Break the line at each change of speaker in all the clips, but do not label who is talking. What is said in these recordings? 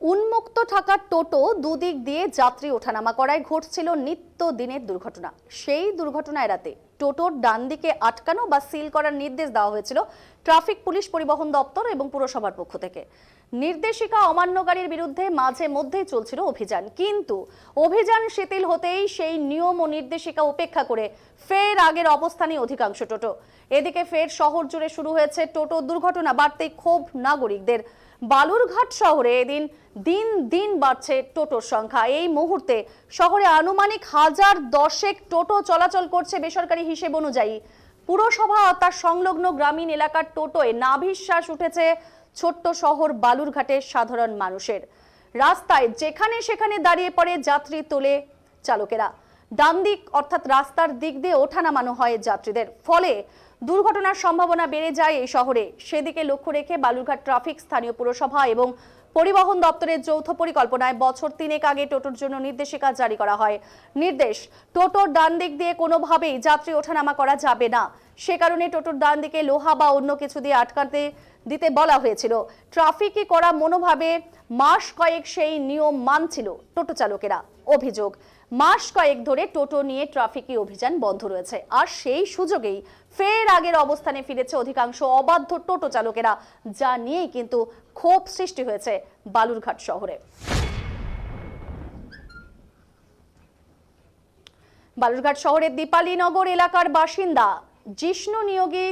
উন্মুক্ত থাকার টোটো দুদিক দিয়ে যাত্রী ওঠানামা করায় ঘটছিল নিত্য দিনের দুর্ঘটনা। সেই দুর্ঘটনা এড়াতে টোটোর ডান দিকে আটকানো বা সিল করার নির্দেশ দেওয়া হয়েছিল ট্রাফিক পুলিশ পরিবহন দপ্তর এবং পুরসভার পক্ষ থেকে। নির্দেশিকা অমান্যকারীর বিরুদ্ধে মাঝে মধ্যেই চলছিল অভিযান। কিন্তু অভিযান শিথিল হতেই সেই নিয়ম ও নির্দেশিকা উপেক্ষা করে ফের আগের অবস্থানে অধিকাংশ টোটো। এদিকে ফের শহর জুড়ে শুরু হয়েছে টোটো দুর্ঘটনা বাড়তেই ক্ষোভ নাগরিকদের। বালুরঘাট শহরে এদিন দিন দিন বাড়ছে টোটোর সংখ্যা। এই মুহূর্তে শহরে আনুমানিক হাজার দশেক টোটো চলাচল করছে বেসরকারি হিসেব অনুযায়ী। পুরসভা তার সংলগ্ন গ্রামীণ এলাকার টোটোয় নাভিশ্বাস উঠেছে ছোট্ট শহর বালুরঘাটের সাধারণ মানুষের। রাস্তায় যেখানে সেখানে দাঁড়িয়ে পড়ে যাত্রী তোলে চালকেরা। ডান দিক অর্থাৎ রাস্তার দিক দিয়ে ওঠা নামানো হয় যাত্রীদের। ফলে দুর্ঘটনার সম্ভাবনা বেড়ে যায় এই শহরে। সেদিকে লক্ষ্য রেখে বালুরঘাট ট্রাফিক, স্থানীয় পুরসভা এবং পরিবহন দপ্তরের যৌথ পরিকল্পনায় বছর তিনেক আগে টোটোর জন্য নির্দেশিকা জারি করা হয়। নির্দেশ, টোটোর ডান দিক দিয়ে কোনোভাবেই যাত্রী ওঠানামা করা যাবে না। সে কারণে টোটোর ডান দিকে লোহা বা অন্য কিছু দিয়ে আটকাতে দিতে বলা হয়েছিল। ট্রাফিকে করা মনোভাবে মাস কয়েক সেই নিয়ম মানছিল টোটো চালকেরা। অভিযোগ মাস কয়েক ধরে টোটো নিয়ে ট্রাফিকি অভিযান বন্ধ রয়েছে। আর সেই সুযোগেই ফের আগের অবস্থানে ফিরেছে অধিকাংশ অবাধ্য টোটো চালকেরা, যা নিয়েই কিন্তু ক্ষোভ সৃষ্টি হয়েছে বালুরঘাট শহরে। বালুরঘাট শহরের দীপালীনগর এলাকার বাসিন্দা জিষ্ণু নিয়োগী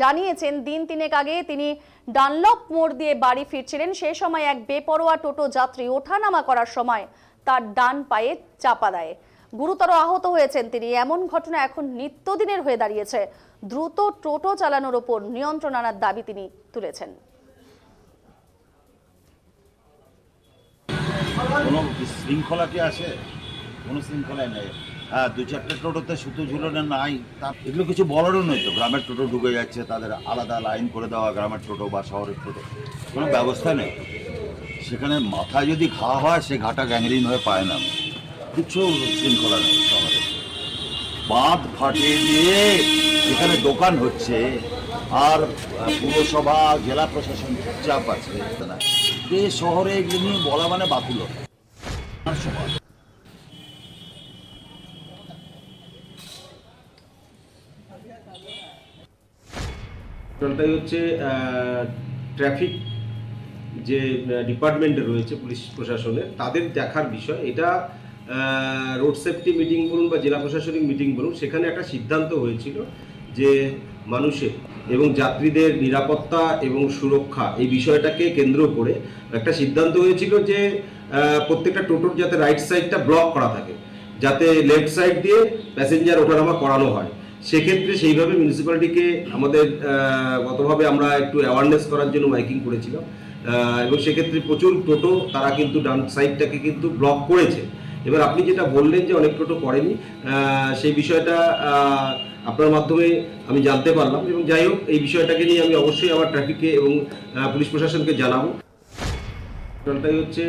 জানিয়েছেন, দিন তিনেক আগে তিনি ডানলপ মোড় দিয়ে বাড়ি ফিরছিলেন। সে সময় এক বেপরোয়া টোটো যাত্রী ওঠানামা করার সময় তার ডান পায়ে চাপা দেয়। গুরুতর আহত হয়েছেন তিনি। এমন ঘটনা এখন নিত্যদিনের হয়ে দাঁড়িয়েছে। দ্রুত টোটো চালানোর ওপর নিয়ন্ত্রণ আনার দাবি তিনি তুলেছেন।
কোনো আছে? কোনো শৃঙ্খলাই নেই। হ্যাঁ দু চারটে টোটোতে সুতো ঝুলনে নাই। তা এগুলো কিছু বলারও নয় তো। গ্রামের টোটো ঢুকে যাচ্ছে, তাদের আলাদা লাইন করে দেওয়া গ্রামের টোটো বা শহরের টোটো। কোনো ব্যবস্থা নেই? সেখানে মাথায় যদি ঘা হয়, সে ঘাটা গ্যাংরিন হয়ে পায় না। কিছু শৃঙ্খলা নেই শহরে বাঁধ ফাটিয়ে দিয়ে এখানে দোকান হচ্ছে, আর পুরসভা, জেলা প্রশাসন চুপচাপ আছে এ শহরে এগুলো নিয়ে বলা মানে
টোটালটাই হচ্ছে ট্রাফিক যে ডিপার্টমেন্টে রয়েছে পুলিশ প্রশাসনের, তাদের দেখার বিষয়। এটা রোড সেফটি মিটিং বলুন বা জেলা প্রশাসনিক মিটিং বলুন, সেখানে একটা সিদ্ধান্ত হয়েছিল যে মানুষের এবং যাত্রীদের নিরাপত্তা এবং সুরক্ষা এই বিষয়টাকে কেন্দ্র করে একটা সিদ্ধান্ত হয়েছিল যে প্রত্যেকটা টোটোর যাতে রাইট সাইডটা ব্লক করা থাকে, যাতে লেফট সাইড দিয়ে প্যাসেঞ্জার ওঠানামা করানো হয়। সেক্ষেত্রে সেইভাবে মিউনিসিপ্যালিটিকে আমাদের গতভাবে আমরা একটু অ্যাওয়ারনেস করার জন্য মাইকিং করেছিলাম। এবং সেক্ষেত্রে প্রচুর টোটো তারা কিন্তু ডান সাইডটাকে কিন্তু ব্লক করেছে। এবার আপনি যেটা বললেন যে অনেক টোটো করেনি সেই বিষয়টা আপনার মাধ্যমে আমি জানতে পারলাম এবং যাই হোক, এই বিষয়টাকে নিয়ে আমি অবশ্যই আমার ট্রাফিককে এবং পুলিশ প্রশাসনকে জানাব। হচ্ছে